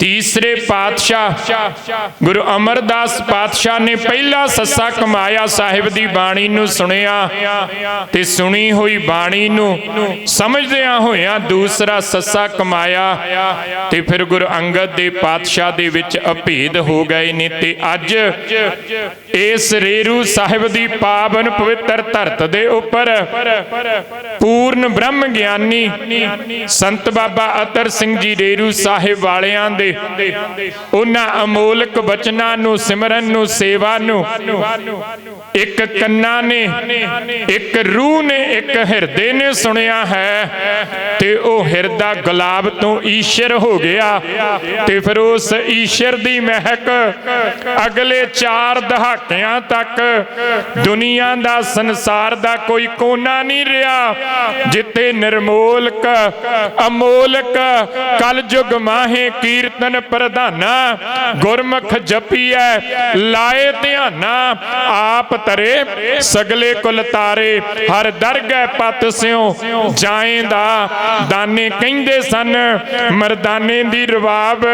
ਤੀਸਰੇ ਪਾਤਸ਼ਾਹ ਗੁਰੂ ਅਮਰਦਾਸ ਪਾਤਸ਼ਾਹ ਨੇ ਪਹਿਲਾ ਸੱਸਾ ਕਮਾਇਆ ਸਾਹਿਬ ਦੀ ਬਾਣੀ ਨੂੰ ਸੁਣਿਆ ਤੇ ਸੁਣੀ ਹੋਈ ਬਾਣੀ ਨੂੰ ਸਮਝਦਿਆਂ ਹੋਇਆਂ ਦੂਸਰਾ ਸੱਸਾ ਕਮਾਇਆ ਤੇ ਫਿਰ ਗੁਰੂ ਅੰਗਦ ਦੇ ਪਾਤਸ਼ਾਹ ਦੇ ਵਿੱਚ ਅਭੇਦ ਹੋ ਗਏ ਨੇ ਤੇ ਅੱਜ ਇਸ ਰੇਰੂ ਸਾਹਿਬ ਦੀ ਪਾਵਨ ਪਵਿੱਤਰ ਧਰਤ ਦੇ ਉੱਪਰ ਪੂਰਨ ਬ੍ਰਹਮ ਗਿਆਨੀ ਸੰਤ ਬਾਬਾ ਅਤਰ ਸਿੰਘ ਜੀ ਰੇਰੂ ਸਾਹਿਬ ਵਾਲਿਆਂ ਦੇ, ਉਹਨਾਂ ਅਮੋਲਕ ਬਚਨਾਂ ਨੂੰ, ਸਿਮਰਨ ਨੂੰ, ਸੇਵਾ ਨੂੰ ਇੱਕ ਕੰਨਾਂ ਨੇ, ਇੱਕ ਰੂਹ ਨੇ, ਇੱਕ ਹਿਰਦੇ ਨੇ ਸੁਣਿਆ ਹੈ ਤੇ ਉਹ ਹਿਰਦਾ ਗੁਲਾਬ ਤੋਂ ਈਸ਼ਰ ਹੋ ਗਿਆ ਤੇ ਫਿਰ ਉਸ ਈਸ਼ਰ ਦੀ ਮਹਿਕ ਅਗਲੇ 4 ਦਹਾਕਿਆਂ ਤੱਕ ਦੁਨੀਆ ਦਾ ਸੰਸਾਰ ਦਾ ਕੋਈ ਕੋਨਾ ਨਹੀਂ ਰਿਹਾ। ਜਿੱਥੇ ਨਿਰਮੋਲਕ, ਅਮੋਲਕ, ਕਲਯੁਗ ਮਾਹੇ ਕੀਰਤਨ ਪ੍ਰਧਾਨਾ ਗੁਰਮੁਖ ਜਪੀਐ, ਲਾਏ ਧਿਆਨਾ, ਆਪ ਤਰੇ ਸਗਲੇ ਕੁਲ ਤਾਰੇ, ਹਰ ਦਰਗਹਿ ਪਤ ਸਿਉਂ, ਜਾਏ ਦਾ ਦਾਨੇ ਕਹਿੰਦੇ ਸਨ, ਮਰਦਾਨੇ ਦੀ ਰਵਾਬ,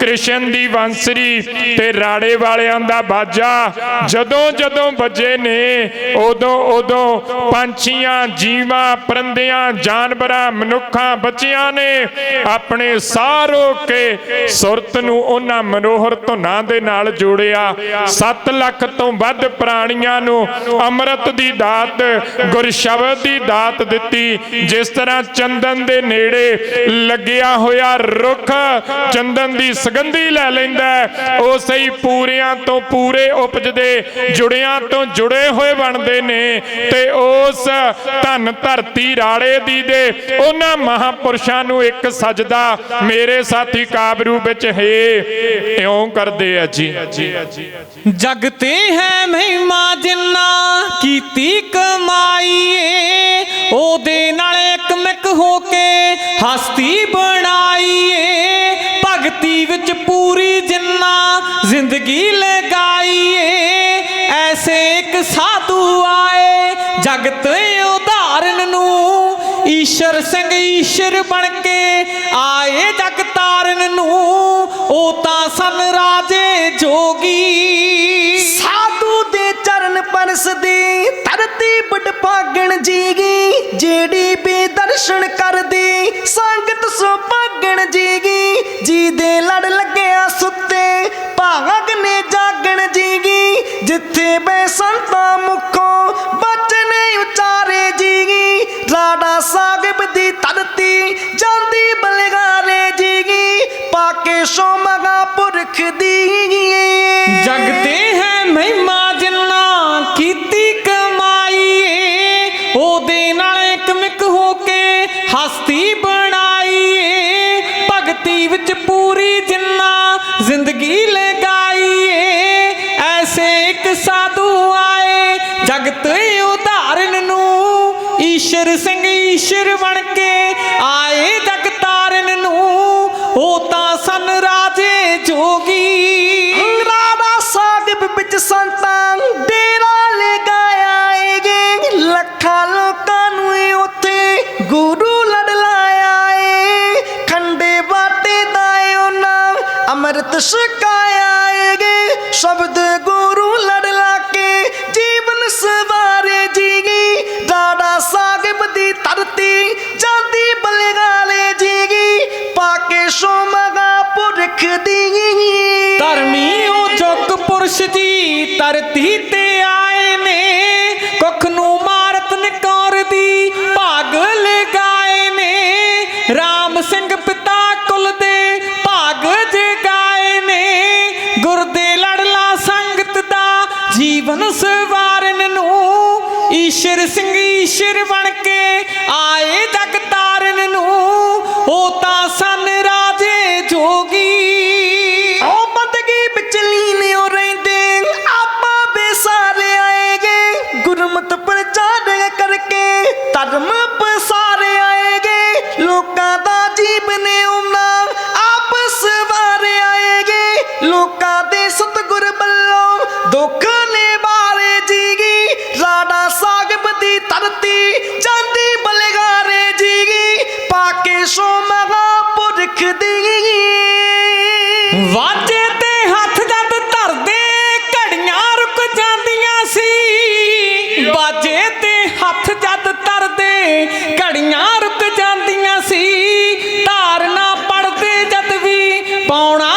ਕ੍ਰਿਸ਼ਨ ਦੀ ਵਾਂਸਰੀ ਤੇ ਰਾੜੇ ਵਾਲਿਆਂ ਦਾ ਬਾਜਾ ਜਦੋਂ ਜਦੋਂ ਵੱਜੇ ਨੇ ਉਦੋਂ ਉਦੋਂ ਪੰਛੀਆਂ ਜੀਵਾਂ ਪਰੰਦਿਆਂ ਜਾਨਵਰਾਂ ਮਨੁੱਖਾਂ ਬੱਚਿਆਂ ਨੇ। ਆਪਣੇ ਸਾਹ ਰੋਕ ਕੇ ਸੁਰਤ ਨੂੰ ਉਹਨਾਂ ਮਨੋਹਰ ਧੁਨਾਂ ਦੇ ਨਾਲ ਜੋੜਿਆ। 7 ਲੱਖ ਤੋਂ ਵੱਧ ਪ੍ਰਾਣੀਆਂ ਨੂੰ ਅੰਮ੍ਰਿਤ ਦੀ ਦਾਤ ਗੁਰ ਸ਼ਬਦ ਦੀ ਦਾਤ ਦਿੱਤੀ। ਜਿਸ ਤਰ੍ਹਾਂ ਚੰਦਨ ਦੇ ਨੇੜੇ ਲੱਗਿਆ ਹੋਇਆ ਰੁੱਖ ਚੰਦਨ ਦੀ ਸੁਗੰਧੀ ਲੈ ਲੈਂਦਾ ਹੈ, ਉਸੇ ਹੀ ਪੂਰਿਆਂ ਤੋਂ ਪੂਰੇ ਉਪਜ ਉਪਜਦੇ ਜੁੜਿਆਂ ਤੋਂ ਜੁੜੇ ਹੋਏ ਬਣਦੇ ਨੇ ਤੇ ਉਸ ਧਨ ਧਰਤੀ ਰਾੜੇ ਦੀ ਦੇ ਉਹਨਾਂ ਮਹਾਪੁਰਸ਼ਾਂ ਨੂੰ ਇੱਕ ਸਜਦਾ ਮੇਰੇ ਸਾਥੀ ਕਾਬਰੂ ਵਿੱਚ ਹੈ, ਇਉਂ ਕਰਦੇ ਆ ਜੀ। ਜਗ ਤੇ ਹੈ ਮਹਿਮਾ ਜਿੰਨਾ ਕੀਤੀ ਕਮਾਈਏ, ਉਹਦੇ ਨਾਲ ਇਕਮਿਕ ਹੋ ਕੇ ਹਸਤੀ ਬਣਾਈਏ। ਭਗਤੀ ਵਿੱਚ ਪੂਰੀ ਜਿੰਨਾ ਜ਼ਿੰਦਗੀ ਲਗਾਈਏ ਐਸੇ ਇੱਕ ਸਾਧੂ ਆਏ ਜਗਤ ਉਦਾਹਰਨ ਨੂੰ। ਈਸ਼ਰ ਸਿੰਘ ਈਸ਼ਰ ਬਣ ਕੇ ਆਏ ਜਗਤਾਰਨ ਨੂੰ। ਉਹ ਤਾਂ ਸਨ ਰਾਜੇ ਜੋਗੀ। ਸਾਧੂ ਦੇ ਚਰਨ ਪਰਸਦੀ ਧਰਤੀ ਭਾਗਣ ਜੀਗੀ, ਜਿਹੜੀ ਬੇਦਰਸ਼ਨ ਕਰਦੀ, ਸੰਗਤ ਸੋ ਭਾਗਣ ਜੀਗੀ ਜੀ ਲੜ ਲੱਗਿਆ ਸੁੱਤੇ, ਭਾਗ ਨੇ ਜਾਗਣ ਜੀਗੀ, ਜਿੱਥੇ ਬੈ ਸੰਤਾਂ ਮੁਖੋਂ ਬਚਨੇ ਉਚਾਰੇ ਜੀਗੀ, ਰਾੜਾ ਸਾਹਿਬ ਦੀ ਧਰਤੀ ਜਾਂਦੀ ਬਲਗਾਰੇ ਜੀਗੀ, ਪਾਕੇ ਸੋ ਮਗਾ ਪੁਰਖ ਦੀ ਜਗ ਤੇ ਹੈ ਮਹਿਮਾ ਜਿੰਨਾ ਹਸਤੀ ਬਣਾਈਏ ਭਗਤੀ ਵਿੱਚ ਪੂਰੀ ਜਿੰਨਾ ਜ਼ਿੰਦਗੀ ਲਗਾਈਏ ਐਸੇ ਇੱਕ ਸਾਧੂ ਆਏ, ਜਗਤ ਉਦਾਹਰਨ ਨੂੰ। ਈਸ਼ਰ ਸਿੰਘ ਈਸ਼ਰ ਬਣ ਕੇ ਆਏ ਜਗਤਾਰਨ ਨੂੰ। ਉਹ ਤਾਂ ਸਨ ਰਾਜੇ ਜੋਗੀ। ਜੁਗ ਪੁਰਸ਼ ਧਰਤੀ ਤੇ ਘੜੀਆਂ ਰੁਕ ਜਾਂਦੀਆਂ ਸੀ। ਧਾਰਨਾ ਪੜਦੇ ਜਦ ਵੀ ਪੌਣਾ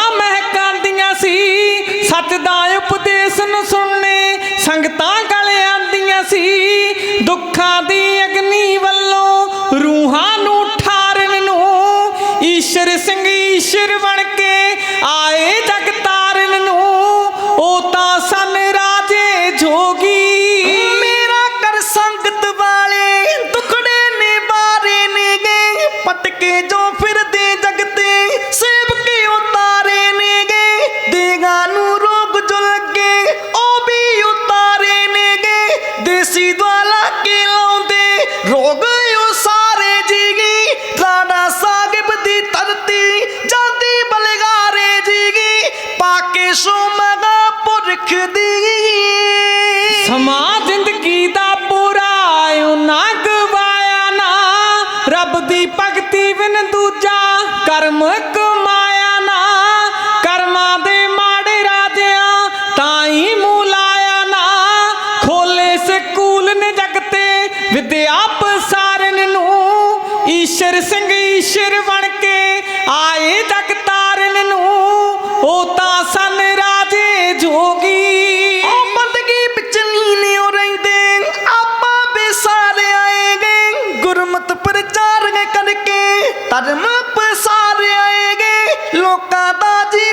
ਪੁਰਖ ਦੀ ਜ਼ਿੰਦਗੀ ਦਾ ਪੂਰਾ ਉਹਨਾਂ ਗਵਾਇਆ ਨਾ। ਰੱਬ ਦੀ ਭਗਤੀ ਬਿਨ ਦੂਜਾ ਕਰਮ ਕਮਾਇਆ ਨਾ। ਕਰਮਾਂ ਦੇ ਮਾੜੇ ਰਾਜਿਆਂ ਤਾਂ ਹੀ ਮੂੰਹ ਲਾਇਆ ਨਾ। ਖੋਲੇ ਸਕੂਲ ਨੇ ਜਗਤੇ ਵਿਦਿਆ ਪਸਾਰਨ ਨੂੰ। ਈਸ਼ਰ ਸਿੰਘ ਈਸ਼ਰ ਬਣ ਕੇ ਆਏ ਜਗਤਾਰਨ ਨੂੰ। ਉਹ ਤਾਂ ਸਨ ਜੋਗੀ। ਉਹ ਬੰਦਗੀ ਵਿੱਚ ਲੀਨਿਓ ਰਹਿੰਦੇ, ਆਪਾਂ ਬੇਸਾਰੇ ਆਏਗੇ। ਗੁਰਮਤ ਪ੍ਰਚਾਰ ਕਰਕੇ ਧਰਮ ਪਸਾਰ ਆਏਗੇ। ਲੋਕਾਂ ਦਾ ਜੀ